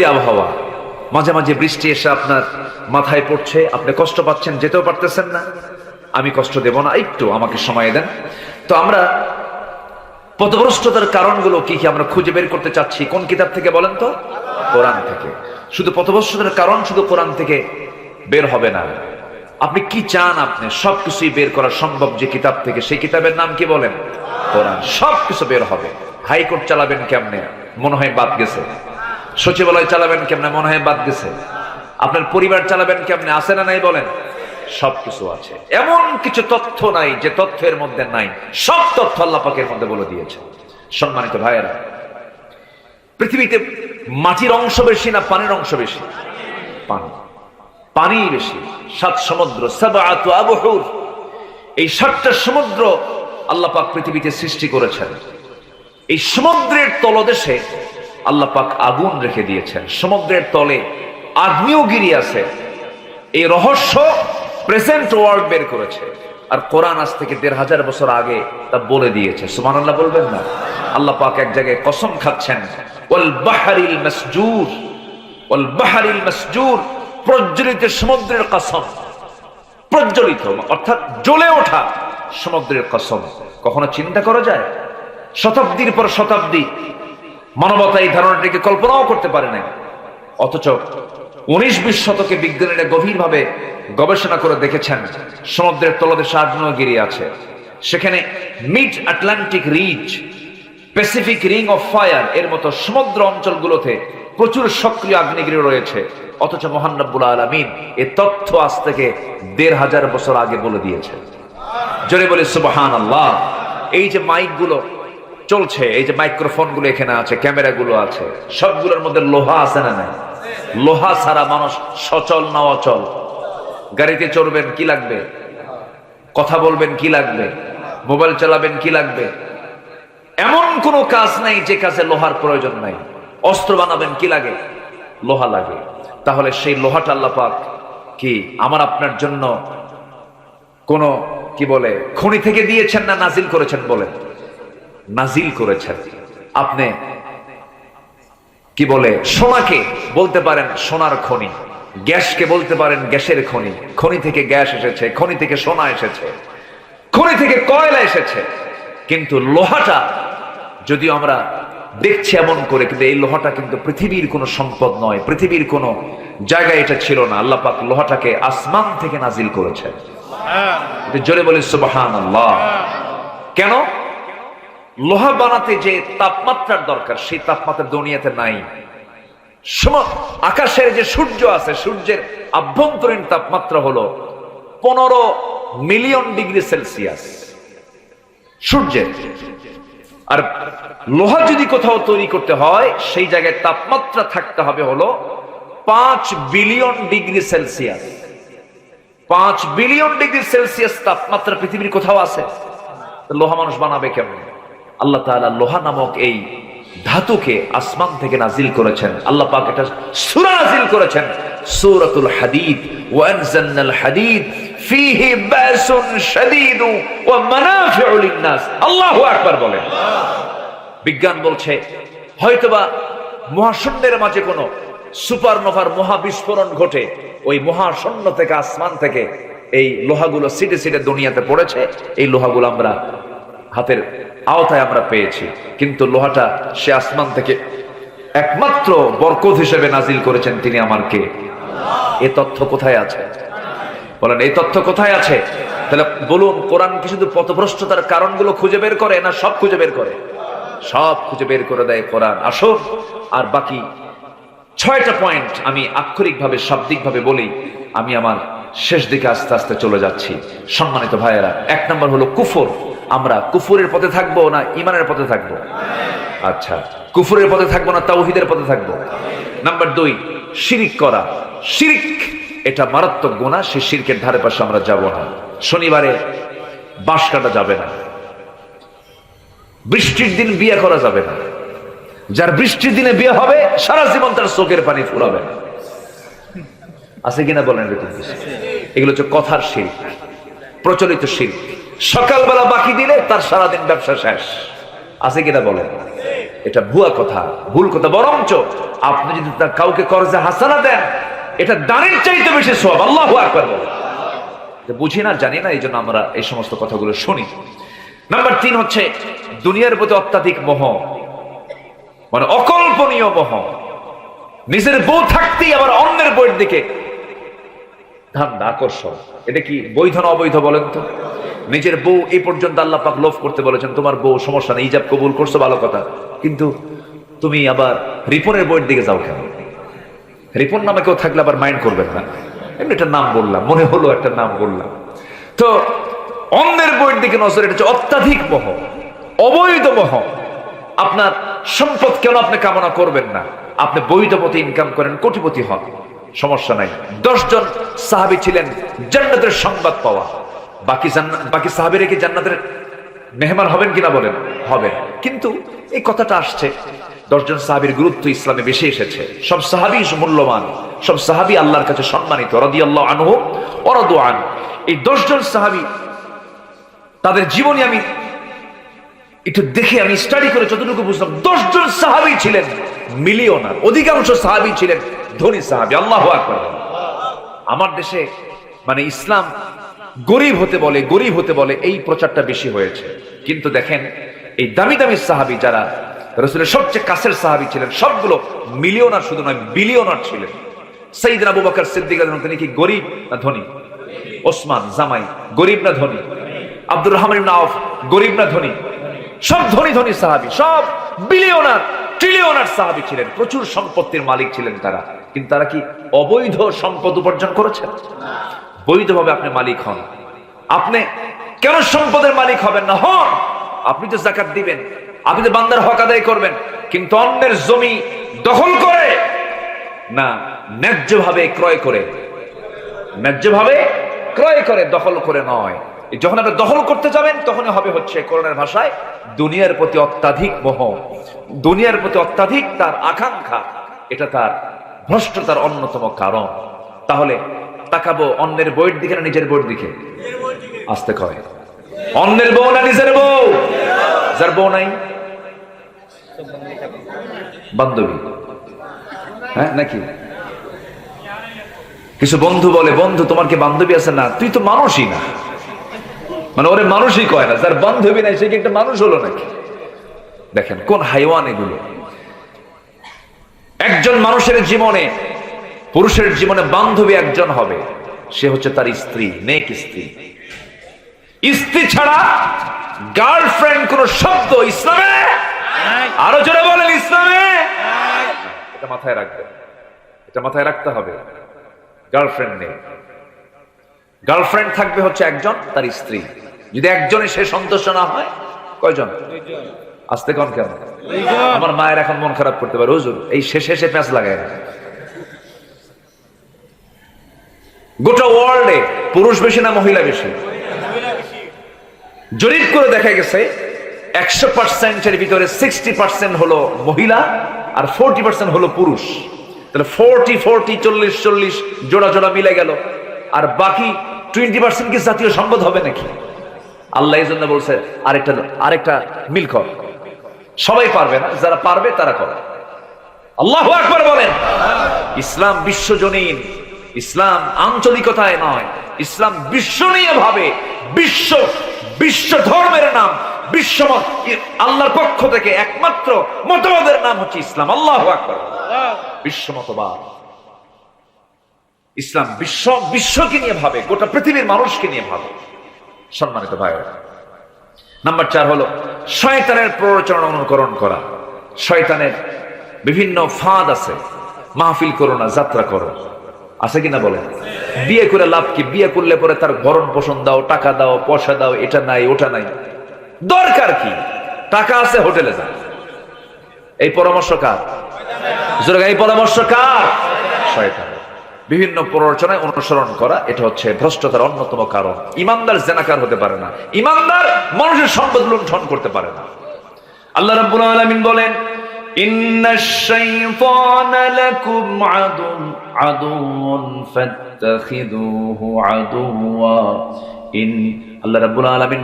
তৈরি আবহাওয়া। মাঝে মাঝে বৃষ্টি এসে আপনার মাথায় পড়ছে, আপনি কষ্ট পাচ্ছেন, যেতেও পারতেছেন না। আমি কষ্ট দেব না, একটু আমাকে সময় দেন। তো আমরা পথভ্রষ্টতার কারণগুলো কি কি আমরা খুঁজে বের করতে চাচ্ছি, কোন কিতাব থেকে বলেন তো? কোরআন থেকে। শুধু পথভ্রষ্টতার কারণ, শুধু কোরআন থেকে বের হবে না। আপনি কি চান আপনি? সবকিছুই বের করা সম্ভব যে কিতাব থেকে। সেই কিতাবের নাম কি বলেন? কোরআন। সবকিছু বের হবে। হাইকোর্ট চালাবেন কেমনে? মনে হয় বাদ গেছে। সচিবালয় চালাবেন কেমনে? মনে হয় বাদ গেছে। আপনার পরিবার চালাবেন কেমনে? আছে না নাই বলেন? সবকিছু আছে। এমন কিছু তথ্য নাই যে তথ্যের মধ্যে নাই। সব তথ্য আল্লাহ পাকের মধ্যে বলে দিয়েছে সম্মানিত ভাইয়েরা, পৃথিবীতে মাটির অংশ বেশি না পানির অংশ বেশি? পানি। পানি বেশি। সাত সমুদ্র আবহুর। এই সাতটা সমুদ্র আল্লাহ পাক পৃথিবীতে সৃষ্টি করেছেন। এই সমুদ্রের তলদেশে আল্লাহ পাক আগুন রেখে দিয়েছেন। সমুদ্রের তলে আগ্নেয়গিরি আছে। এই রহস্য প্রেজেন্ট ওয়ার্ল্ড বের করেছে। আর কোরআন আজ থেকে দেড় হাজার বছর আগে তা বলে দিয়েছে। সুমান আল্লাহ বলবেন না? আল্লাহ পাক এক জায়গায় কসম খাচ্ছেন, ওয়াল বাহারিল মাসজুর, ওয়াল বাহারিল মাসজুর, প্রজ্বলিত সমুদ্রের কসম। প্রজ্বলিত, অর্থাৎ জ্বলে ওঠা সমুদ্রের কসম। কখনো চিন্তা করা যায়? শতাব্দীর পর শতাব্দী মানবতা এই ধারণাটিকে কল্পনাও করতে পারে নাই। অথচ উনিশ বিশ শতকে বিজ্ঞানীরা গভীরভাবে গবেষণা করে দেখেছেন, সমুদ্রের তলদেশে আগ্নেয়গিরি আছে। সেখানে mid Atlantic ridge, Pacific ring of fire এর মতো সমুদ্র অঞ্চলগুলোতে প্রচুর সক্রিয় আগ্নেয়গিরি রয়েছে। অথচ মহানব্বুল আলমিন এ তথ্য আজ থেকে দেড় হাজার বছর আগে বলে দিয়েছে জোরে বলে সুবাহান আল্লাহ এই যে মাইকগুলো চলছে, এই যে মাইক্রোফোনগুলো এখানে আছে ক্যামেরা গুলো আছে, সবগুলোর মধ্যে লোহা আছে না নাই? লোহা ছাড়া মানুষ সচল না অচল। গাড়িতে চড়বেন কি লাগবে? কথা বলবেন কি লাগবে? মোবাইল চালাবেন কি লাগবে? এমন কোনো কাজ নাই যে কাজে লোহার প্রয়োজন নাই। অস্ত্র বানাবেন কি লাগে? লোহা লাগে। তাহলে সেই লোহাটা আল্লাহ পাক কি আমার আপনার জন্য কোন, কি বলে, খনি থেকে দিয়েছেন না নাজিল করেছেন বলেন? নাজিল করেছেন। আপনি কি বলে সোনাকে বলতে পারেন সোনার খনি গ্যাসকে বলতে পারেন গ্যাসের খনি খনি থেকে গ্যাস এসেছে খনি থেকে সোনা এসেছে খনি থেকে কয়লা এসেছে কিন্তু লোহাটা যদিও আমরা দেখছি এমন করে কিন্তু এই লোহাটা কিন্তু পৃথিবীর কোনো সম্পদ নয় পৃথিবীর কোনো জায়গায় এটা ছিল না আল্লাহ পাক লোহাটাকে আসমান থেকে নাজিল করেছেন। এটা জোরে বলি সুবাহান আল্লাহ কেন? লোহা বানাতে যে তাপমাত্রার দরকার, সেই তাপমাত্রা দুনিয়াতে নাই। আকাশের যে সূর্য আছে, সূর্যের আভ্যন্তরীণ তাপমাত্রা হলো পনেরো মিলিয়ন ডিগ্রি সেলসিয়াস। সূর্যের। আর লোহা যদি কোথাও তৈরি করতে হয়, সেই জায়গায় তাপমাত্রা থাকতে হবে হলো পাঁচ বিলিয়ন ডিগ্রি সেলসিয়াস। পাঁচ বিলিয়ন ডিগ্রি সেলসিয়াস তাপমাত্রা পৃথিবীর কোথাও আছে? লোহা মানুষ বানাবে কেমন? আল্লাহ তাআলা লোহা নামক এই ধাতুকে আসমান থেকে নাজিল করেছেন। আল্লাহ পাক এটা সূরা নাজিল করেছেন। সূরাতুল হাদীদ। ওয়া আনজালনাল হাদীদ ফীহি বাসুন শাদীদ ওয়া মানাফিউ লিন-নাস। আল্লাহু আকবার বলেন। বিজ্ঞান বলছে, হয়তোবা মহাশূন্যের মাঝে কোনো সুপারনোভার মহাবিস্ফোরণ ঘটে, ওই মহাশূন্য থেকে আসমান থেকে এই লোহাগুলো সিটে সিটে দুনিয়াতে পড়েছে, এই লোহাগুলো আমরা হাতের আওতায় আমরা পেয়েছি। কিন্তু লোহাটা সে আসমান থেকে একমাত্র বরকত হিসেবে নাজিল করেছেন তিনি আমারকে। এ তথ্য কোথায় আছে? বলেন, এই তথ্য কোথায় আছে? তাহলে বলুন, কোরআন কি শুধু পথভ্রষ্টতার কারণগুলো খুঁজে বের করে না সব খুঁজে বের করে? সব খুঁজে বের করে দেয় কোরআন। আসুন, আর বাকি ছয়টা পয়েন্ট আমি আক্ষরিকভাবে, শাব্দিকভাবে বলি। আমি আমার শেষ দিকে আস্তে আস্তে চলে যাচ্ছি। সম্মানিত ভাইয়েরা, এক নম্বর হলো কুফর। আমরা কুফুরের পথে থাকব না ইমানের পথে থাকব? আচ্ছা কুফুরের পথে থাকব না তাওহিদের পথে থাকব? নাম্বার দুই, শিরিক করা। শিরিক, এটা মারাত্মক গুণা সেই শিরকের ধারে পাশে আমরা যাব না। শনিবারে বাঁশ কাটা যাবে না। বৃষ্টির দিন বিয়ে করা যাবে না। যার বৃষ্টির দিনে বিয়ে হবে, সারা জীবন তার চোখের পানি ফুরাবে না। আছে কিনা বলেন এগুলো হচ্ছে কথার শির প্রচলিত শির সকালবেলা বাকি দিলে তার সারাদিন ব্যবসা শেষ। আছে কিনা বলেন? এটা ভুয়া কথা, ভুল কথা। বরঞ্চ আপনি যদি তার কাউকে কর্জে হাসানা দেন, এটা দানের চাইতে বেশি সব আল্লাহ আকবার বুঝি না, জানি না, এই জন্য আমরা এই সমস্ত কথাগুলো শুনি। নাম্বার তিন হচ্ছে, দুনিয়ার প্রতি অত্যাধিক মোহ। মানে অকল্পনীয় মোহ। নিজের বউ থাকতেই আবার অন্যের বইয়ের দিকে ধান্দা আকর্ষণ। এটা কি বৈধ না অবৈধ বলেন তো? নিজের বউ এই পর্যন্ত আল্লাহ পাক লোভ করতে বলেছেন, তোমার বউ সমস্যা নেই, ইজাব কবুল করছ, ভালো কথা। কিন্তু তুমি আবার রিপনের বইয়ের দিকে যাও কেন? রিপন নামে কেউ থাকলে আবার মাইন্ড করবেন না। এমনি একটা নাম বললাম, মনে হলো একটা নাম বললাম। তো অন্যের বইয়ের দিকে নজর, এটা হচ্ছে অত্যাধিক মোহ, অবৈধ মোহ। আপনার সম্পদ কেন আপনি কামনা করবেন না? আপনি বৈধ পথে ইনকাম করেন, কোটিপতি হন, সমস্যা নাই। দশজন সাহাবি ছিলেন, জান্নাতের সংবাদ পাওয়া। বাকি বাকি সাহাবিরা কি জান্নাতের মেহমান হবেন কিনা বলেন? হবেন কিন্তু এই কথাটা আসছে, দশজন সাহাবির গুরুত্ব ইসলামে বেশি এসেছে। সব সাহাবি মূল্যবান, সব সাহাবি আল্লাহর কাছে সম্মানিত রদি আল্লাহ আনহু অরদু আন। এই দশজন সাহাবি, তাদের জীবনী আমি একটু দেখে আমি স্টাডি করে যতটুকু বুঝলাম, দশজন সাহাবি ছিলেন মিলিয়নার, অধিকাংশ সাহাবি ছিলেন ধনী সাহাবি, আল্লাহ আমার দেশে মানে ইসলাম গরিব হতে বলে, গরিব হতে বলে এই প্রচারটা বেশি হয়েছে। কিন্তু দেখেন, এই দামি দামি সাহাবি যারা, রসুলের সবচেয়ে কাছের সাহাবি ছিলেন, সবগুলো মিলিয়নার শুধু নয়, বিলিয়নার ছিলেন। সঈদ আবু বকর সিদ্দিক তিনি কি গরিব না ধনী? ওসমান, জামাই, গরিব না ধনী? আব্দুর রহমান আউফ, গরিব না ধনী? সব ধনী ধনী সাহাবি, সব বিলিয়নার, ট্রিলিয়নার সাহাবি ছিলেন। প্রচুর সম্পত্তির মালিক ছিলেন তারা। কিন্তু তারা কি অবৈধ সম্পদ উপার্জন করেছেন? বৈধভাবে আপনি মালিক হন। আপনি কেন সম্পদের মালিক হবেন না? হন। আপনি তো জাকাত দিবেন। আপনি তো বান্দার হক আদায় করবেন। কিন্তু অন্যের জমি দখল করে না, ন্যায্যভাবে ক্রয় করে। ন্যায্যভাবে ক্রয় করে, দখল করে নয়। যখন আপনি দখল করতে যাবেন, তখনই হবে হচ্ছে করোনার ভাষায় দুনিয়ার প্রতি অত্যাধিক মোহ। দুনিয়ার প্রতি অত্যাধিক তার আকাঙ্ক্ষা। এটা তার ভ্রষ্টতার অন্যতম কারণ। তাহলে তাকাবো অন্যের বইয়ের দিকে না নিজের বইয়ের দিকে? আসতে কয়। অন্যের বউ না নিজের বউ? যার বউ নাই? বান্ধবী। হ্যাঁ নাকি? কিছু বন্ধু বলে, বন্ধু, তোমার কি বান্ধবী আছে না? তুই তো মানুষই না। মানে ওরে মানুষই কয় না, যার বান্ধবী নাই, সে কি একটা মানুষ হলো নাকি? দেখেন, কোন হাইওয়ান এগুলো। একজন মানুষের জীবনে পুরুষের জীবনে বান্ধবী একজন হবে সে হচ্ছে তার স্ত্রী নেক স্ত্রী। স্ত্রী ছাড়া গার্লফ্রেন্ড কোন শব্দ ইসলামে? আরও জোরে বলেন ইসলামে? এটা মাথায় রাখবেন। এটা মাথায় রাখতে হবে গার্লফ্রেন্ড নেই। গার্লফ্রেন্ড থাকবে হচ্ছে একজন তার স্ত্রী। যদি একজনে সে সন্তুষ্ট না হয় কয়জন? আসতে কন কেন? আমার মায়ের এখন মন খারাপ করতে পারে। হুজুর এই শেষে সে প্যাঁচ লাগায় না। গোটা ওয়ার্ল্ডে পুরুষ বেশি না মহিলা বেশি? জরিপ করে দেখা গেছে, একশো পার্সেন্টের ভিতরে সিক্সটি পার্সেন্ট হলো মহিলা আর ফোরটি পার্সেন্ট হলো পুরুষ। তাহলে ফোরটি ফোরটি চল্লিশ চল্লিশ জোড়া জোড়া মিলে গেল। আর বাকি টোয়েন্টি পার্সেন্ট কি জাতীয় সম্পদ হবে নাকি? আল্লাহ জন্য বলছে, আরেকটা আরেকটা মিল কর। সবাই পারবে না, যারা পারবে তারা করে। আল্লাহ আকবার বলেন। ইসলাম বিশ্বজনীন ইসলাম আঞ্চলিকতায় নয়, ইসলাম বিশ্বনীয় ভাবে বিশ্ব বিশ্ব ধর্মের নাম, বিশ্বমত আল্লাহর পক্ষ থেকে একমাত্র মতবাদের নাম হচ্ছে ইসলাম। আল্লাহ বিশ্ব মতবাদ ইসলাম বিশ্ব, বিশ্বকে নিয়ে ভাবে, গোটা পৃথিবীর মানুষকে নিয়ে ভাবে। সম্মানিত ভাই নাম্বার চার হলো শয়তানের প্ররোচনা অনুকরণ করা। শয়তানের বিভিন্ন ফাঁদ আছে। মাহফিল করো না, যাত্রা করো। আছে কিনা বলেন? বিয়ে করে লাভ কি? বিয়ে করলে পরে তার ভরণ পোষণ দাও, টাকা দাও, পয়সা দাও, এটা নাই, ওটা নাই। দরকার কি? টাকা আছে, হোটেলে যাও এই পরামর্শ কার? এই পরামর্শ কার? বিভিন্ন প্ররোচনায় অনুসরণ করা, এটা হচ্ছে ভ্রষ্টতার অন্যতম কারণ। ইমানদার জেনাকার হতে পারে না। ইমানদার মানুষের সম্পদ লুণ্ঠন করতে পারে না। আল্লাহ রাব্বুল আলামিন বলেন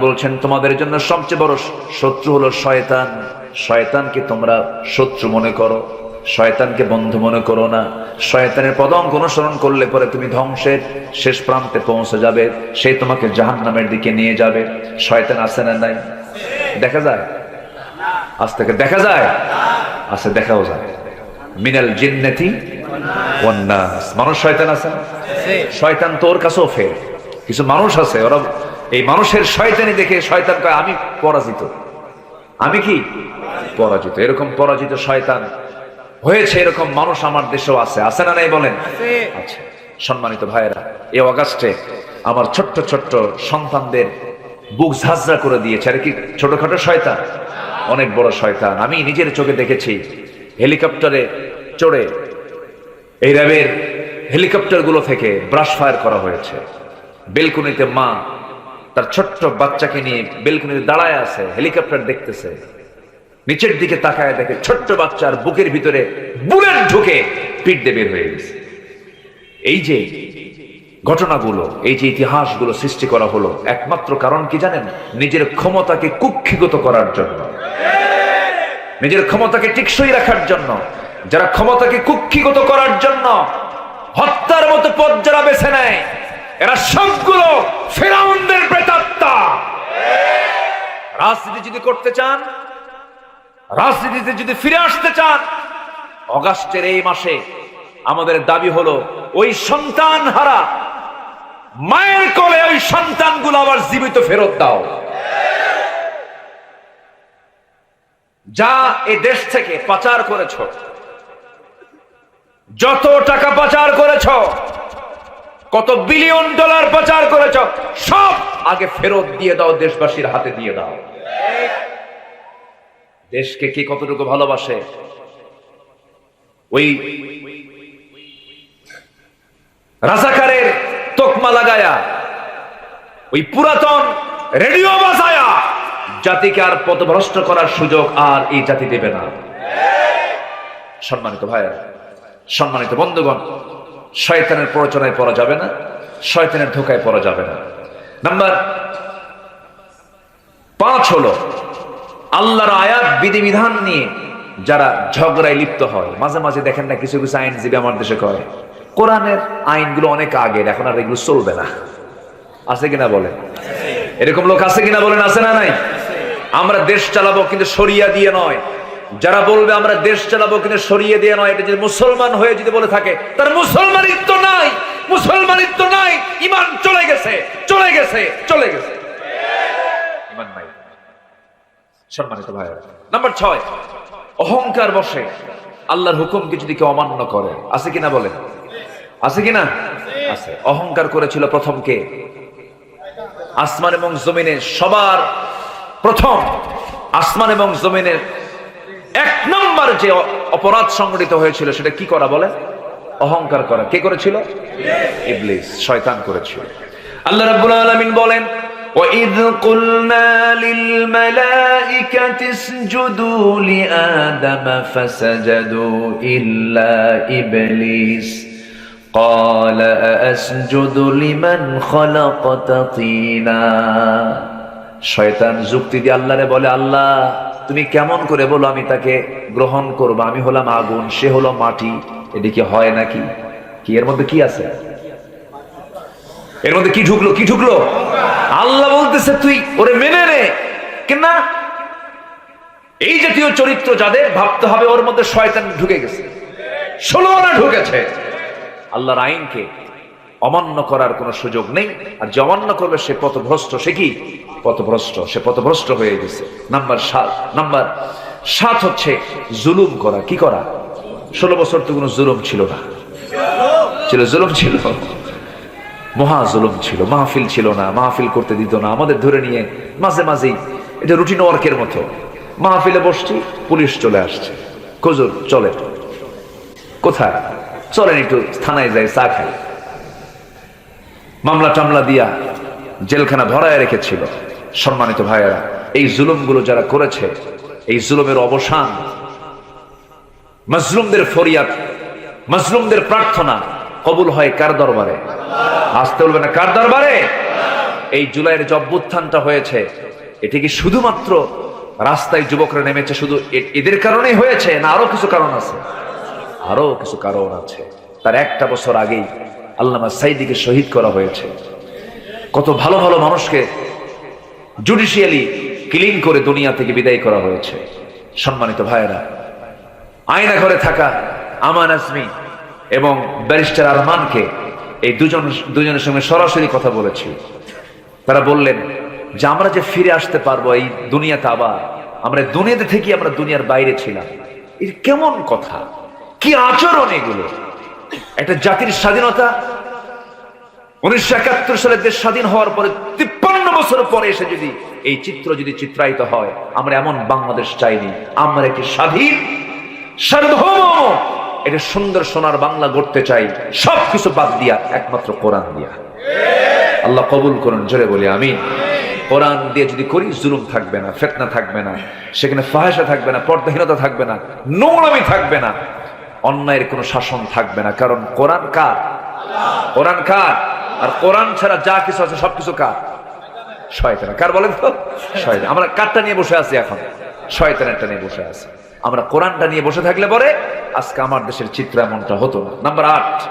বলছেন, তোমাদের জন্য সবচেয়ে বড় শত্রু হলো শয়তান। শয়তানকে তোমরা শত্রু মনে করো। শয়তানকে বন্ধু মনে করো না। শয়তানের পদঙ্ক অনুসরণ করলে পরে তুমি ধ্বংসের শেষ প্রান্তে পৌঁছে যাবে। সে তোমাকে জাহান নামের দিকে নিয়ে যাবে। শয়তান আসে না নাই? দেখা যায়? আজ থেকে দেখা যায়? আছে দেখাও যায়। মিনাল জিন্নাতি ওয়ান নাস। মানুষ শয়তান আছে? শয়তান তোর কাছেও ফের। কিছু মানুষ আছে ওরা এই মানুষের শয়তানি দেখে শয়তান কয় আমি পরাজিত। আমি কি? পরাজিত। এরকম পরাজিত শয়তান হয়েছে এরকম মানুষ আমার দেশেও আছে। আছে না নাই বলেন? আচ্ছা সম্মানিত ভাইয়েরা এই অগাস্টে আমার ছোট্ট ছোট্ট সন্তানদের বুক ঝাঁঝরা করে দিয়েছে। আর কি ছোটখাটো শয়তান? অনেক বড় শয়তান। আমি নিজের চোখে দেখেছি, হেলিকপ্টারে চড়ে এই র্যাবের হেলিকপ্টারগুলো থেকে ব্রাশ ফায়ার করা হয়েছে। বেলকুনিতে মা তার ছোট্ট বাচ্চাকে নিয়ে বেলকুনিতে দাঁড়ায় আছে, হেলিকপ্টার দেখতেছে। নিচের দিকে তাকায় দেখে ছোট্ট বাচ্চার বুকের ভিতরে বুলেট ঢুকে পিঠ দিয়ে বের হয়ে গেছে। এই যে ঘটনাগুলো, এই যে ইতিহাসগুলো সৃষ্টি করা হলো, একমাত্র কারণ কি জানেন? নিজের ক্ষমতাকে কুক্ষিগত করার জন্য। নিজের ক্ষমতাকে টিকসই রাখার জন্য। যারা ক্ষমতাকে কুক্ষিগত করার জন্য হত্যার মতো পথ যারা বেছে নেয়, এরা সবগুলো ফেরাউনদের প্রেতাত্মা। রাজনীতি যদি করতে চান, রাজনীতিতে যদি ফিরে আসতে চান, অগাস্টের এই মাসে আমাদের দাবি হলো, ওই সন্তান হারা মায়ের কোলে ওই সন্তানগুলো আবার জীবিত ফেরত দাও। যা এ দেশ থেকে পাচার করেছ, যত টাকা পাচার করেছ, কত বিলিয়ন ডলার পাচার করেছ, সব আগে ফেরত দিয়ে দাও, দেশবাসীর হাতে দিয়ে দাও। দেশকে কে কতটুকু ভালোবাসে? ওই রাজাকারের তোকমা লাগায়া, ওই পুরাতন রেডিও বাজায়া, জাতিকে আর পথভ্রষ্ট করার সুযোগ আর এই জাতি দেবে না। সম্মানিত ভাইয়া সম্মানিত বন্ধুগণ, শয়তানের প্ররোচনায় পড়া যাবে না, শয়তানের ধোকায় পড়া যাবে না। নাম্বার পাঁচ হলো, আল্লাহর আয়াত, বিধিবিধান নিয়ে যারা ঝগড়ায় লিপ্ত হয়, মাঝে মাঝে দেখেন না কিছু কিছু আইনজীবী আমার দেশে কয় কোরআনের আইনগুলো অনেক আগের, এখন আর এগুলো চলবে না। আছে কিনা বলেন? এরকম লোক আছে কিনা বলেন, আছে না নাই? আমরা দেশ চালাবো কিন্তু সরিয়া দিয়ে নয়। যারা বলবে আমরা দেশ চালাবো কিন্তু সরিয়ে দিয়ে নয়, এটা যদি মুসলমান হয়ে যদি বলে থাকে, তার মুসলমানিত্ব নাই মুসলমানিত্ব নাই। ইমান চলে গেছে চলে গেছে চলে গেছে। ইমান নাই। সম্মানিত ভাই, নাম্বার ছয়, অহংকার বসে। আল্লাহর হুকুমকে যদি কেউ অমান্য করে, আছে কিনা বলেন? আছে কিনা আছে অহংকার করেছিল প্রথম কে আসমান এবং জমিনে সবার প্রথম আসমান এবং জমিনের এক নম্বর যে অ- অপরাধ সংগঠিত হয়েছিল সেটা কি করা বলে অহংকার করা কে করেছিল ইবলিস শয়তান করেছিল আল্লাহ রাব্বুল আলামিন বলেন وَإِذْ قُلْنَا لِلْمَلَائِكَةِ اسْجُدُوا لِآدَمَ فَسَجَدُوا إِلَّا إِبْلِيسَ قال أأسجد لمن خلقت طينا শয়তান যুক্তি দিয়ে আল্লাহরে বলে আল্লাহ তুমি কেমন করে বলো আমি তাকে গ্রহণ করবো আমি হলাম আগুন সে হলো মাটি এটা কি হয় নাকি কি এর মধ্যে কি আছে এর মধ্যে কি ঢুকলো কি ঢুকলো আল্লাহ বলতেছে তুই ওরে মেনে নে কেনা এই জাতীয় চরিত্র যাদের ভাবতে হবে ওর মধ্যে শয়তান ঢুকে গেছে ষোলো আনা ঢুকেছে আল্লাহর আইনকে অমান্য করার কোনো সুযোগ নেই। আর যে অমান্য করবে সে পথভ্রষ্ট, সে কি? পথভ্রষ্ট, সে পথভ্রষ্ট হয়ে গেছে। নাম্বার সাত নাম্বার সাত হচ্ছে জুলুম করা। কি করা? ষোলো বছর তো কোনো জুলুম ছিল না। ছিল, জুলুম ছিল। মহা জুলুম ছিল, মাহফিল ছিল না, মাহফিল করতে দিত না। আমাদের ধরে নিয়ে মাঝে মাঝেই এটা রুটিন ওয়ার্কের মতো। মাহফিলে বসছি, পুলিশ চলে আসছে। খুজুর চলে। কোথায়? চলেন একটু থানায় যাই, চা খাই। মামলা টামলা দিয়া জেলখানা ভরায় রেখেছিল। সম্মানিত ভাইয়েরা, এই জুলুমগুলো যারা করেছে, এই জুলুমের অবসান, মজলুমদের ফরিয়াদ, মজলুমদের প্রার্থনা কবুল হয় কার দরবারে? আসতে বলবে না কার দরবারে? এই জুলাইয়ের যে অভ্যুত্থানটা হয়েছে, এটি কি শুধুমাত্র রাস্তায় যুবকরা নেমেছে শুধু এদের কারণেই হয়েছে না আরও কিছু কারণ আছে? আরও কিছু কারণ আছে। তার একটা বছর আগেই আল্লামা সাইদিকে শহীদ করা হয়েছে। কত ভালো ভালো মানুষকে জুডিশিয়ালি ক্লিন করে দুনিয়া থেকে বিদায় করা হয়েছে। সম্মানিত ভাইয়েরা, আয়না ঘরে থাকা আমান আজমি এবং ব্যারিস্টার আরমানকে এই দুজন, দুজনের সঙ্গে সরাসরি কথা বলেছি। তারা বললেন যে, আমরা যে ফিরে আসতে পারব এই দুনিয়াতে আবার, আমরা দুনিয়াতে থেকে আমরা দুনিয়ার বাইরে ছিলাম। এর কেমন কথা? কি আচরণ এগুলো? একটা জাতির স্বাধীনতা উনিশশো একাত্তর সালে দেশ স্বাধীন হওয়ার পরে তিপ্পান্ন বছর পরে এসে যদি এই চিত্র যদি চিত্রায়িত হয়, আমরা এমন বাংলাদেশ চাইনি। আমরা একটি স্বাধীন, সার্বভৌম এটা সুন্দর সোনার বাংলা গড়তে চাই। সবকিছু বাদ দিয়া, একমাত্র কোরআন দিয়া। আল্লাহ কবুল করুন, জোরে বলি আমি কোরআন দিয়ে যদি করি, জুলুম থাকবে না, ফেতনা থাকবে না, সেখানে ফাহেসা থাকবে না, পর্দাহীনতা থাকবে না, নোংরামি থাকবে না। অন্যায়ের কোনো শাসন থাকবে না। কারণ কোরআন কার? কোরআন কার? আর কোরআন ছাড়া যা কিছু আছে সবকিছু কার? শয়তান কার বলেন তো? শয়তান। আমরা কারটা নিয়ে বসে আছি এখন। শয়তানেরটা নিয়ে বসে আছি। আমরা কোরআনটা নিয়ে বসে থাকলে পরে আজকে আমার দেশের চিত্র এমনটা হতো না। নাম্বার আট।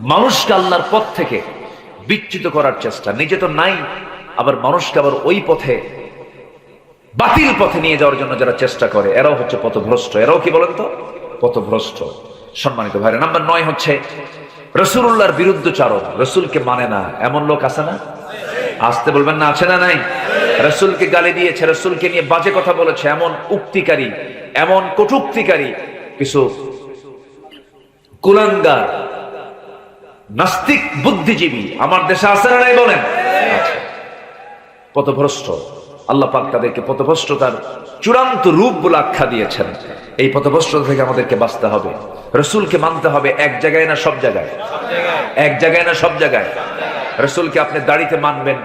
মানুষকে আল্লাহর পথ থেকে বিচ্যুত করার চেষ্টা। নিজে তো নাই, আবার মানুষকে আবার ওই পথে, বাতিল পথে নিয়ে যাওয়ার জন্য যারা চেষ্টা করে, এরাও হচ্ছে পথভ্রষ্ট। এরাও কি বলেন তো? পথভ্রষ্ট সম্মানিত ভাইরা, নাম্বার নয় হচ্ছে রসুল্লাহর বিরুদ্ধচারণ রসুলকে মানে না, এমন লোক আছে না? আসতে বলবেন না, আছে না নাই? রসুলকে গালি দিয়েছে, রসুলকে নিয়ে বাজে কথা বলেছে, এমন উক্তিকারী, এমন কটুক্তিকারী কিছু কুলাঙ্গার, নাস্তিক বুদ্ধিজীবী, আমার দেশে আছে না নাই বলেন। পথভ্রষ্ট। আল্লাহ পাক তাদেরকে পথভ্রষ্টতার চূড়ান্ত রূপ বলে আখ্যা দিয়েছেন। এই পথভ্রষ্টতা থেকে আমাদেরকে বাঁচতে হবে। রসুলকে মানতে হবে এক জায়গায় না সব জায়গায়? এক জায়গায় না সব জায়গায়? রসুলকে আপনি দাড়িতে মানবেন,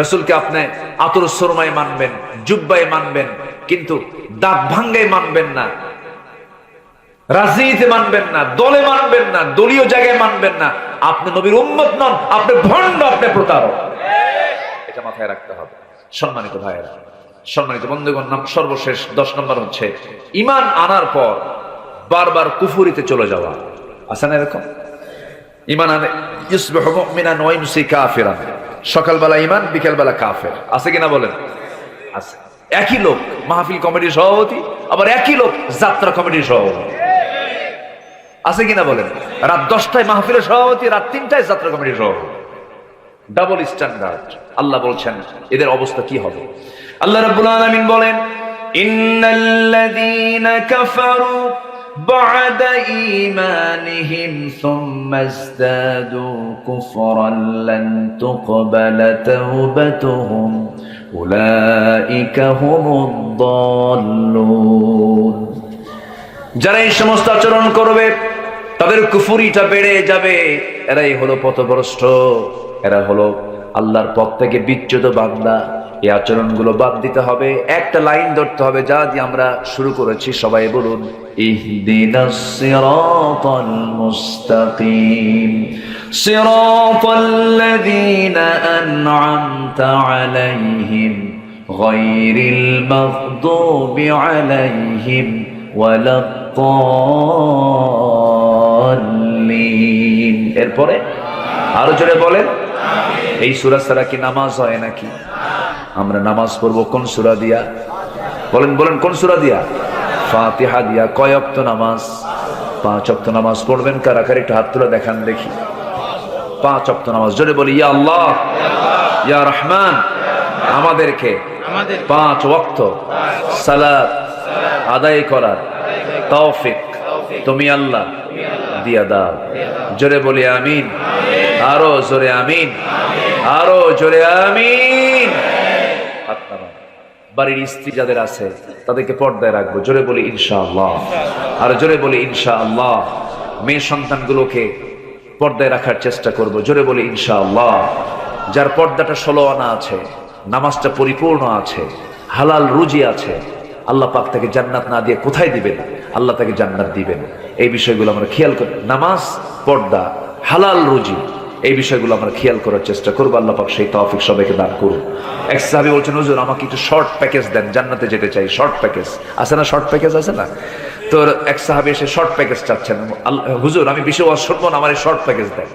রসুলকে আপনি আতর সরমায় মানবেন, জুব্বায় মানবেন, কিন্তু দাঁত ভাঙ্গায় মানবেন না। রাজনীতিতে মানবেন না, দলে মানবেন না, দলীয় জায়গায় মানবেন না। আপনি নবীর উম্মত নন, আপনি ভণ্ড, আপনি প্রতারক। এটা মাথায় রাখতে হবে। সম্মানিত ভাইয়েরা সম্মানিত বন্ধুগণ, নাম সর্বশেষ দশ নম্বর হচ্ছে, ইমান আনার পর বারবার কুফুরিতে চলে যাওয়া। আছে না এরকম? ইমান আনে কাফিরান। সকালবেলা ইমান, বিকেলবেলা কাফের। আছে কিনা বলেন? আছে। একই লোক, মাহফিল কমিটির সভাপতি, আবার একই লোক, যাত্রা কমিটির সভাপতি। আছে কিনা বলেন? রাত দশটায় মাহফিলের সভাপতি, রাত তিনটায় যাত্রা কমিটির সভাপতি। ডাবল স্ট্যান্ডার্ড আল্লাহ বলছেন, এদের অবস্থা কি হবে? আল্লাহ রাব্বুল আলামিন বলেন ইন্নাল্লাযীনা কাফারু بعد إيمانهم ثم ازدادوا كفرا لن تقبل توبتهم أولئك هم الضالون যারা এই সমস্ত আচরণ করবে তাদের কুফুরিটা বেড়ে যাবে এরাই হলো পথভ্রষ্ট এরা হলো আল্লাহর পথ থেকে বিচ্যুত বান্দা এই আচরণগুলো বাদ দিতে হবে একটা লাইন ধরতে হবে যা দিয়ে আমরা শুরু করেছি সবাই বলুন ইহদিনাস সিরাতাল মুস্তাকিম সিরাতাল্লাযীনা আন'আমতা আলাইহিম গায়রিল মাগদুবি আলাইহিম ওয়ালা الضالين এরপরে আরো জোরে বলেন এই সূরা ছাড়া কি নামাজ হয় নাকি আমরা নামাজ পড়ব কোন সুরা দিয়া? বলেন বলেন, কোন সূরা দিয়া? ফাতিহা দিয়া। কয় অক্ত নামাজ? পাঁচ অক্ত নামাজ পড়বেন কারা? কারা একটু হাত তুলে দেখান দেখি। পাঁচ অক্ত নামাজ। জোরে বলি, ইয়া আল্লাহ, ইয়া রহমান, আমাদেরকে পাঁচ ওয়াক্ত সালাত আদায় করার তৌফিক তুমি আল্লাহ দিয়া দাও। জোরে বলি, আমিন। আরও জোরে, আমিন। আরও জোরে, আমিন। বাড়ির স্ত্রী যাদের আছে, তাদেরকে পর্দায় রাখব। জোরে বলি ইনশাআল্লাহ। আর জোরে বলি ইনশাআল্লাহ। মেয়ে সন্তানগুলোকে পর্দায় রাখার চেষ্টা করব। জোরে বলি ইনশাআল্লাহ। যার পর্দাটা ষোলো আনা আছে, নামাজটা পরিপূর্ণ আছে, হালাল রুজি আছে, আল্লাহ পাক তাকে জান্নাত না দিয়ে কোথায় দিবেন? আল্লাহ তাকে জান্নাত দিবেন। এই বিষয়গুলো আমরা খেয়াল করি। নামাজ, পর্দা, হালাল রুজি। এই বিষয়গুলো আমরা খেয়াল করার চেষ্টা করব। আল্লাহ পাক সেই তৌফিক সবাইকে দান করুন। এক সাহাবী বলছেন, হুজুর, আমাকে একটু শর্ট প্যাকেজ দেন, জান্নাতে যেতে চাই শর্ট প্যাকেজ আছে না শর্ট প্যাকেজ আছে না? তো এক সাহাবী এসে শর্ট প্যাকেজ চাচ্ছেন। হুজুর, আমি বিশ্ব শুনব না, আমার এই শর্ট প্যাকেজ দেন।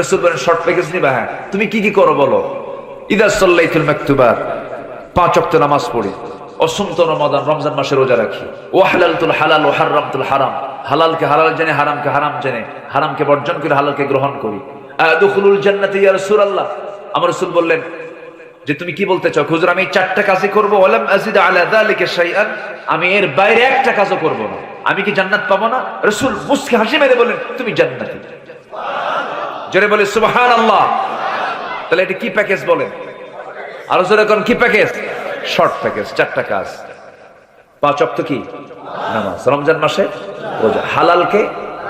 রসুল বলেন শর্ট প্যাকেজ নিবা হ্যাঁ। তুমি কি কি করো বলো? ইদা সাল্লাইতুল মাকতুবাত, পাঁচ ওয়াক্ত নামাজ পড়ি। অসন্ত রমাদান, রমজান মাসে রোজা রাখি। ও হালালতুল হালাল ও হারামতুল হারাম। হালালকে হালাল জেনে, হারামকে হারাম জেনে, হারামকে বর্জন করে হালালকে গ্রহণ করি। আদখুলুল জান্নাতে ইয়া রাসূলুল্লাহ। আমার রাসূল বললেন, যে তুমি কি বলতে চাও? হুজুর, আমি চারটা কাজই করব, ওয়ালাম আযিদ আলা যালিকা শাইআন। আমি এর বাইরে একটা কাজও করব না। আমি কি জান্নাত পাবো না? রাসূল মুস্কি হাসি মেরে বলেন তুমি জান্নাতি। জোরে বলে, সুবহানাল্লাহ। তাহলে এটা কি প্যাকেজ বলেন? আরও জোরে কোন কি প্যাকেজ? শর্ট প্যাকেজ, চারটা কাজ। পাঁচ অক্ত কি? নামাজ। রমজান মাসে হালালকে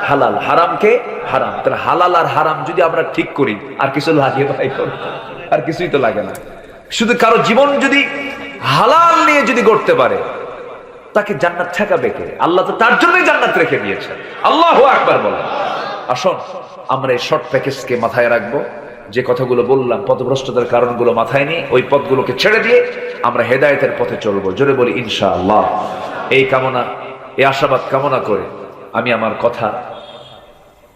হালাল হারামকে হারাম। তাহলে হালাল আর হারাম যদি আমরা ঠিক করি, আর কিছু লাগে ভাই আর কিছুই তো লাগে না। শুধু কারও জীবন যদি হালাল নিয়ে যদি গড়তে পারে, তাকে জান্নাত ঠেকাবে কে? আল্লাহ তো তার জন্যই জান্নাত রেখে দিয়েছেন। আল্লাহ আকবার বলেন। আসুন, আমরা এই শর্ট প্যাকেজকে মাথায় রাখব। যে কথাগুলো বললাম পথভ্রষ্টতার কারণগুলো মাথায় নিয়ে, ওই পথগুলোকে ছেড়ে দিয়ে আমরা হেদায়তের পথে চলবো। জোরে বলি, ইনশাআল্লাহ। এই কামনা, এই আশাবাদ কামনা করে আমি আমার কথা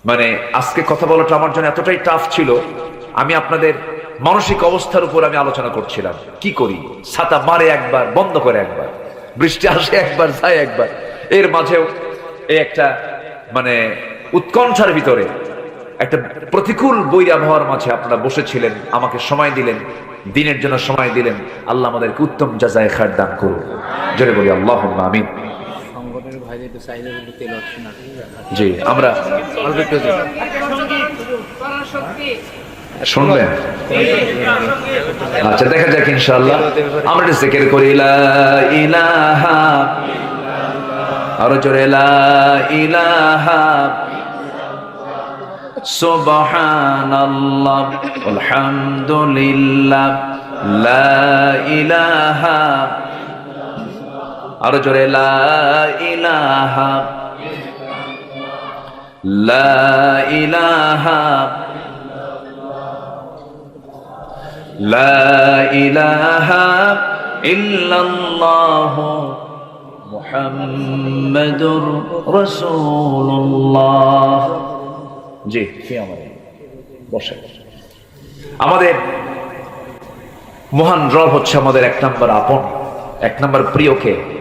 মানে আজকে কথা বলাটা আমার জন্য এতটাই টাফ ছিল, আমি আপনাদের মানসিক অবস্থার উপর আমি আলোচনা করছিলাম। কি করি? ছাতা মারে একবার, বন্ধ করে একবার, বৃষ্টি আসে একবার, যায় একবার। এর মাঝেও এই একটা মানে উৎকণ্ঠার ভিতরে একটা প্রতিকূল বই আবহাওয়ার মাঝে আপনারা বসেছিলেন, আমাকে সময় দিলেন, দিনের জন্য সময় দিলেন। আল্লাহ আমাদেরকে উত্তম যাচাই খার দান করুন জোরে বলি আল্লাহ আমিন। জি আমরা অল্প একটু শুনবেন? আচ্ছা দেখা যাক ইনশাআল্লাহ। আমরা একটু জিকির করি লা ইলাহা আরও জোরে লা ইলাহা সুবহানাল্লাহ আলহামদুলিল্লাহ লা ইলাহা আরও জোরে, লা লা লা ইলাহা জি বসে। আমাদের মহান রব হচ্ছে আমাদের এক নম্বর আপন, এক নম্বর প্রিয় কে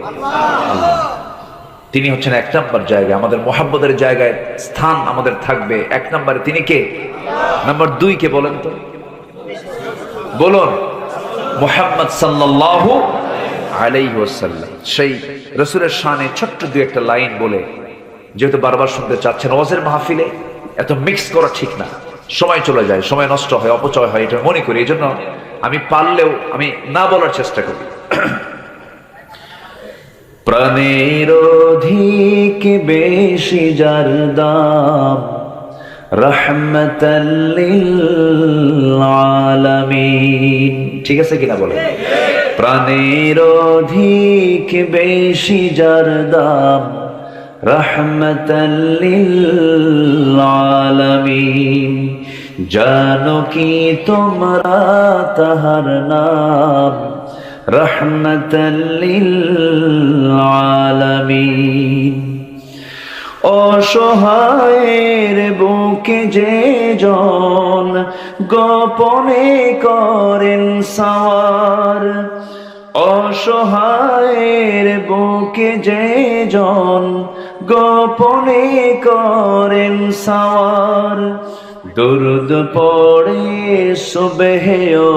তিনি হচ্ছেন এক নম্বর জায়গায় আমাদের মোহাম্মদের জায়গায় স্থান আমাদের থাকবে। এক নম্বরে তিনি কে? নাম্বার দুই কে বলেন তো? বলুন, মোহাম্মদ সাল্লাল্লাহু আলাইহি সেই রসুলের শানে ছোট্ট দুই একটা লাইন বলে, যেহেতু বারবার শুনতে চাচ্ছেন, ওয়াজের মাহফিলে এত মিক্স করা ঠিক না। সময় চলে যায়, সময় নষ্ট হয়, অপচয় হয়, এটা মনে করি। এই জন্য আমি পারলেও আমি না বলার চেষ্টা করি। প্রাণের অধিক বেশি যার দাম আলামিন ঠিক আছে কিনা বলে প্রাণের অধিক বেশি যার দাম জানো কি তোমরা তাহার নাম? রহমতাল্লিল আলামিন অসহায়ের বুকে যে জন গোপনে করেন সাওয়ার, অসহায়ের বুকে যে জন গোপনে করেন সাওয়ার। দুরুদ পড়ে সুবেহে ও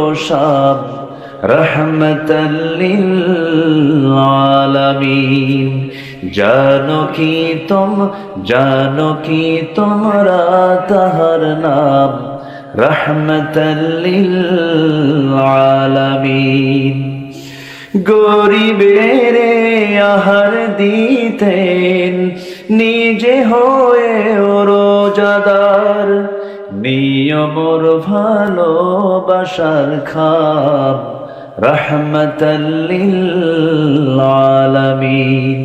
রহমতাল্লিল আলামিন জানো কি তুম, জানো কি তোমরা তাহার নাম? রহমতাল্লিল আলামিন গরিবের আহার দিতেন, নিজে হয়ে রোজাদার। নিয়মর ভালোবাসার খাম রহমতাল্লিল আলামিন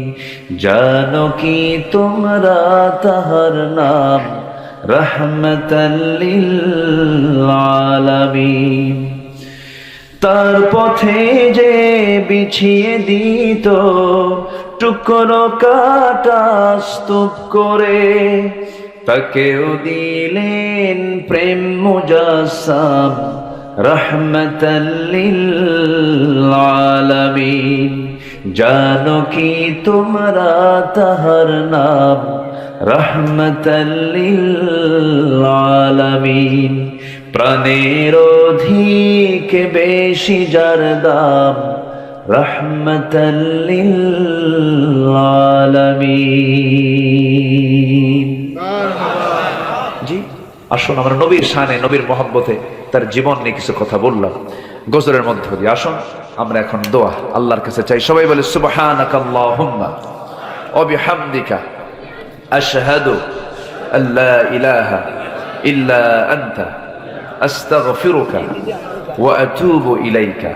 জানো কি তোমরা তাহার নাম? রহমতাল লিল আলামিন তার পথে যে বিছিয়ে দিত, টুকরো কাটা স্তূপ করে, তাকেও দিলেন প্রেম মুজাসাম রহমতাল্লিল আলামিন জানো কি তোমরা তাহার নাম? রহমতাল্লিল আলামিন প্রাণের অধিক বেশি যার দাম? রহমতাল্লিল আলামিন জি আসুন আমরা নবীর শানে নবীর মহব্বতে তার জীবন নিয়ে কিছু কথা বললাম। গজরের মধ্য দিয়ে আসুন আমরা এখন দোয়া আল্লাহর কাছে চাই। সবাই বলে আশহাদু ইলাহা ইল্লা আনতা আস্তাগফিরুকা ওয়া আতুবু ইলাইকা।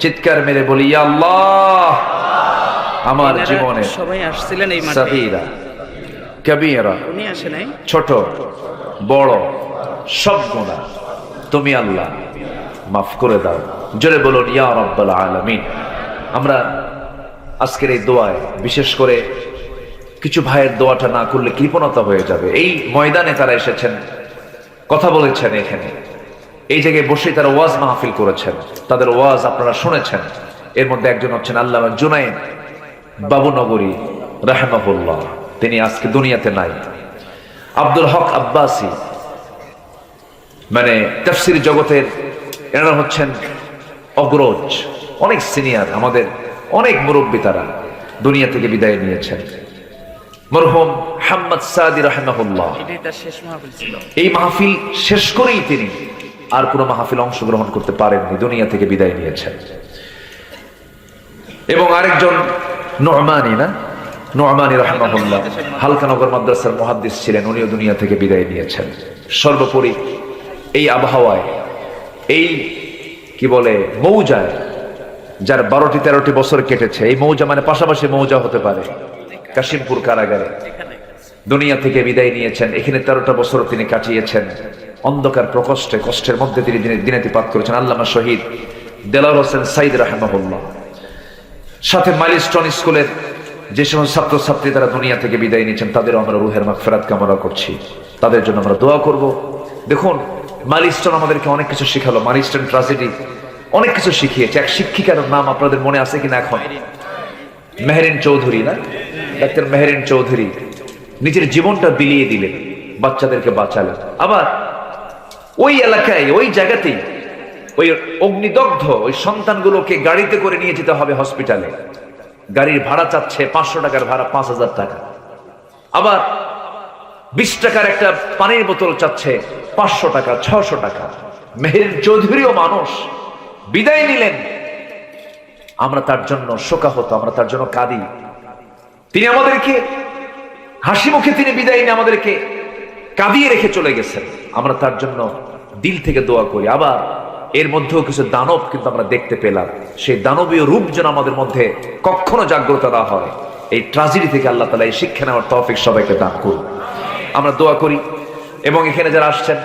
চিৎকার মেরে বলি ইয়া আল্লাহ আমার জীবনে সবাই আসছিলেন এই মাঠে। সাগীরা কবীরা উনি আসে নাই? ছোট বড় সব গুণা তুমি আল্লাহ, মাফ করে দাও। জোরে বলুন, ইয়া রব্বাল আলামিন। আমরা আজকের এই দোয়ায়, বিশেষ করে কিছু ভাইয়ের দোয়াটা না করলে কৃপণতা হয়ে যাবে। এই ময়দানে তারা এসেছেন, কথা বলেছেন এখানে। এই জায়গায় বসে তারা ওয়াজ মাহফিল করেছেন। তাদের ওয়াজ আপনারা শুনেছেন। এর মধ্যে একজন হচ্ছেন আল্লাহ জুনাইদ বাবুনগরী, রাহমাহুল্লাহ। তিনি আজকে দুনিয়াতে নাই। আব্দুল হক আব্বাসি। মানে তফসির জগতের এনারা হচ্ছেন অগ্রজ, অনেক সিনিয়র আমাদের, অনেক মুরব্বী তারা দুনিয়া থেকে বিদায় নিয়েছেন। হাম্মদ সাদি রাহমাহুল্লাহ। এই মাহফিল শেষ করেই তিনি আর কোনো মাহফিল অংশগ্রহণ করতে পারেননি, দুনিয়া থেকে বিদায় নিয়েছেন। এবং আরেকজন নোমানি না? নোমানি রহমাহুল্লাহ হালকানগর মাদ্রাসার মহাদ্দিস ছিলেন, উনিও দুনিয়া থেকে বিদায় নিয়েছেন। সর্বোপরি এই আবহাওয়ায়, এই কি বলে মৌজায় যার বারোটি তেরোটি বছর কেটেছে, এই মৌজা মানে পাশাপাশি মৌজা হতে পারে, কাশিমপুর কারাগারে। দুনিয়া থেকে বিদায় নিয়েছেন, এখানে তেরোটা বছর তিনি কাটিয়েছেন। অন্ধকার প্রকষ্টে কষ্টের মধ্যে তিনি দিনে দিনাতিপাত করেছেন। আল্লামা শহীদ দেলার হোসেন সাইদ রাহমাহুল্লাহ। সাথে মাইলস্টোন স্কুলের যে সমস্ত ছাত্রছাত্রী তারা দুনিয়া থেকে বিদায় নিয়েছেন তাদেরও আমরা রুহের মাগফিরাত কামনা করছি। তাদের জন্য আমরা দোয়া করব। দেখুন মাইলস্টোন আমাদেরকে অনেক কিছু শেখালো। মাইলস্টোন ট্রাজেডি অনেক কিছু শিখিয়েছে। এক শিক্ষিকার নাম আপনাদের মনে আছে কিনা এখন? মেহরিন চৌধুরী, না? ডাক্তার মেহরিন চৌধুরী নিজের জীবনটা বিলিয়ে দিলেন বাচ্চাদেরকে বাঁচালেন আবার ওই এলাকায়, ওই জায়গাতেই ওই অগ্নিদগ্ধ, ওই সন্তানগুলোকে গাড়িতে করে নিয়ে যেতে হবে হসপিটালে। গাড়ির ভাড়া চাচ্ছে পাঁচশো টাকার ভাড়া, পাঁচ হাজার টাকা। আবার বিশ টাকার একটা পানির বোতল চাচ্ছে পাঁচশো টাকা ছশো টাকা। মেহের চৌধুরীও মানুষ, বিদায় নিলেন। আমরা তার জন্য শোকাহত, আমরা তার জন্য কাঁদি। তিনি আমাদেরকে, হাসি মুখে তিনি বিদায় নিয়ে আমাদেরকে কাঁদিয়ে রেখে চলে গেছেন। আমরা তার জন্য দিল থেকে দোয়া করি। আবার এর মধ্যেও কিছু দানব কিন্তু আমরা দেখতে পেলাম। সেই দানবীয় রূপ যেন আমাদের মধ্যে কখনো জাগ্রত না হয়। এই ট্রাজেডি থেকে আল্লাহ তালা এই শিক্ষা নেওয়ার তৌফিক সবাইকে দান করুন। আমরা দোয়া করি এবং এখানে যারা আসছেন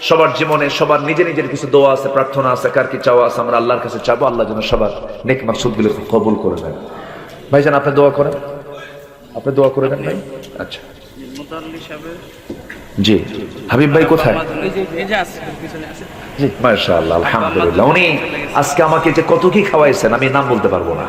সবার জীবনে সবার নিজে নিজের কিছু দোয়া আছে প্রার্থনা আছে কার কি চাওয়া আছে আমরা আল্লাহর কাছে চাবো আল্লাহ যেন সবার নেক মাকসুদগুলো কবুল করে দেন ভাই ভাইজান আপনি দোয়া করেন? আপনি দোয়া করে দেন ভাই? আচ্ছা। জি। হাবিব ভাই কোথায়? না।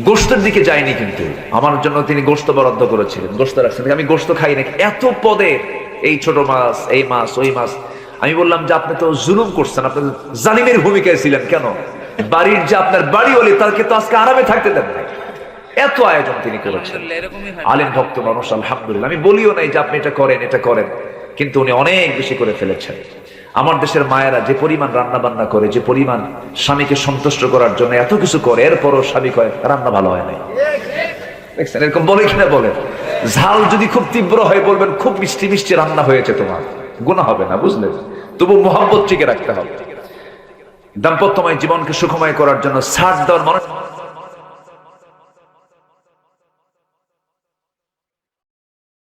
গোস্তের দিকে যাইনি কিন্তু। আমার জন্য তিনি গোস্ত বরাদ্দ করেছিলেন গোস্ত রাখছেন। আমি গোস্ত খাই নাকি এত পদে এই ছোট মাছ, এই মাছ, ওই মাছ। আমি বললাম যে আপনি তো জুলুম করছেন, আপনি তো জালিমের ভূমিকায় ছিলেন কেন? বাড়ির যে আপনার বাড়ি হলে তাকে তো আজকে আরামে থাকতে দেন নাই। এত আয়োজন তিনি করেছেন। আলেম ভক্ত মানুষ আলহামদুলিল্লাহ। আমি বলিও নাই যে আপনি এটা করেন এটা করেন। কিন্তু উনি অনেক বেশি করে ফেলেছেন। আমার দেশের মায়েরা যে পরিমাণ রান্না বান্না করে যে পরিমাণ স্বামীকে সন্তুষ্ট করার জন্য এত কিছু করে এরপরও স্বামী কয় রান্না ভালো হয় নাই। দেখছেন এরকম বলে কিনা বলেন? ঝাল যদি খুব তীব্র হয় বলবেন খুব মিষ্টি মিষ্টি রান্না হয়েছে তোমার। গুণা হবে না বুঝলেন? তবু মোহাম্মত টিকে রাখতে হবে। দাম্পত্যময় জীবনকে সুখময় করার জন্য ছাড় দেওয়ার মানুষ